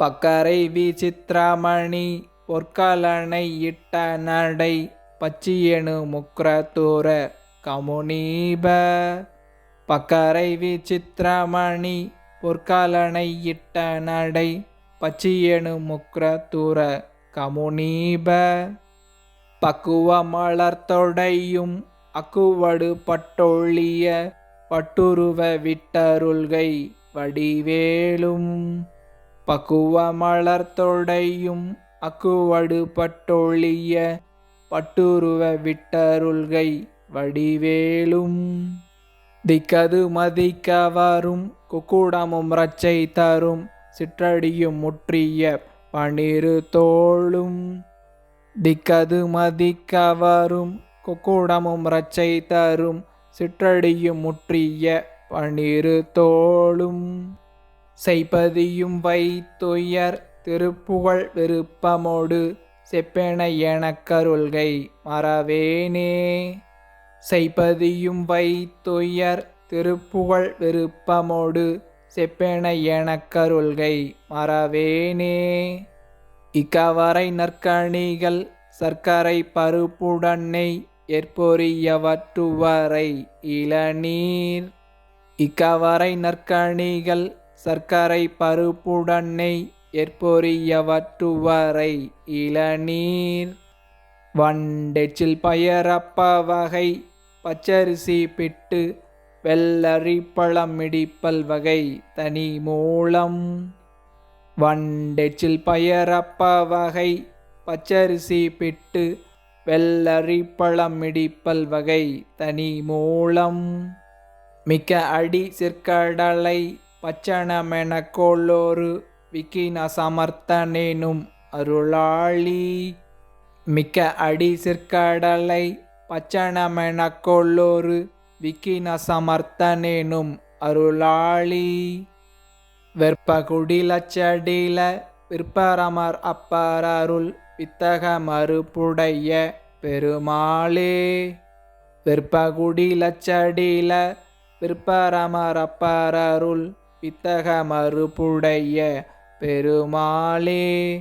பக்கரை விசித்திரமணி பொற்கலனை இட்ட நடை பச்சியனு முக்ரதூர கமுனீப. பக்கரை விசித்ரமணி பொற்கலனை இட்ட நடை பச்சியனு முக்ரதூர கமுனீப. பக்குவ மலர்த்தொடையும் அக்குவடு பட்டொழிய பட்டுருவ விட்டருள்கை வடிவேலும். பக்குவ மலர்த்தொடையும் அக்குவடு பட்டொழிய பட்டுருவ விட்டருள்கை வடிவேலும். திக்கது மதிக்க வரும் குக்குடமும் ரச்சை தரும் சிற்றடியும் முற்றிய பனிரு தோளும். திக்கது மதிக்க வரும் குக்குடமும் ரச்சை தரும் சிற்றடியும் முற்றிய பனிரு தோளும். செய்பதியும் வைத்துயர் திருப்புகழ் விருப்பமோடு செப்பென எனக்கருள்கை மறவேனே. செய்பதியும் வைத்துயர் திருப்புகழ் விருப்பமோடு செப்பென எனக்கருள்கை மறவேனே. இக்கவரை நற்கணிகள் சர்க்கரை பருப்புடன்னை ஏற்பொரியவற்றுவரை இளநீர். இக்கவரை நற்கணிகள் சர்க்கரை பருப்புடன்னை ஏற்பொரியவற்றுவரை இளநீர். வண்டெச்சில் பயரப்ப வகை பச்சரிசி பிட்டு வெள்ளரிப்பழம் இடிப்பல் வகை தனி மூலம் வண்டெச்சில் பயரப்ப வகை பச்சரிசி பிட்டு வெள்ளரிப்பழம் இடிப்பல் வகை தனி மூலம் மிக்க அடி சிற்கடலை பச்சனமெனக்கொள்ளோரு விக்கின சமர்த்தனேனும் அருளாளி. மிக்க அடி சிற்கடலை பச்சனமெனக்கொள்ளோரு விக்கின சமர்த்தனேனும் அருளாளி. வெற்பகுடிலச்சடில விற்பரமர் அப்பரருள் வித்தக மறுப்புடைய பெருமாளே. வெற்பகுடிலச்சடில விற்பரமர் அப்பரருள் வித்தக மறுப்புடைய பெருமாளே.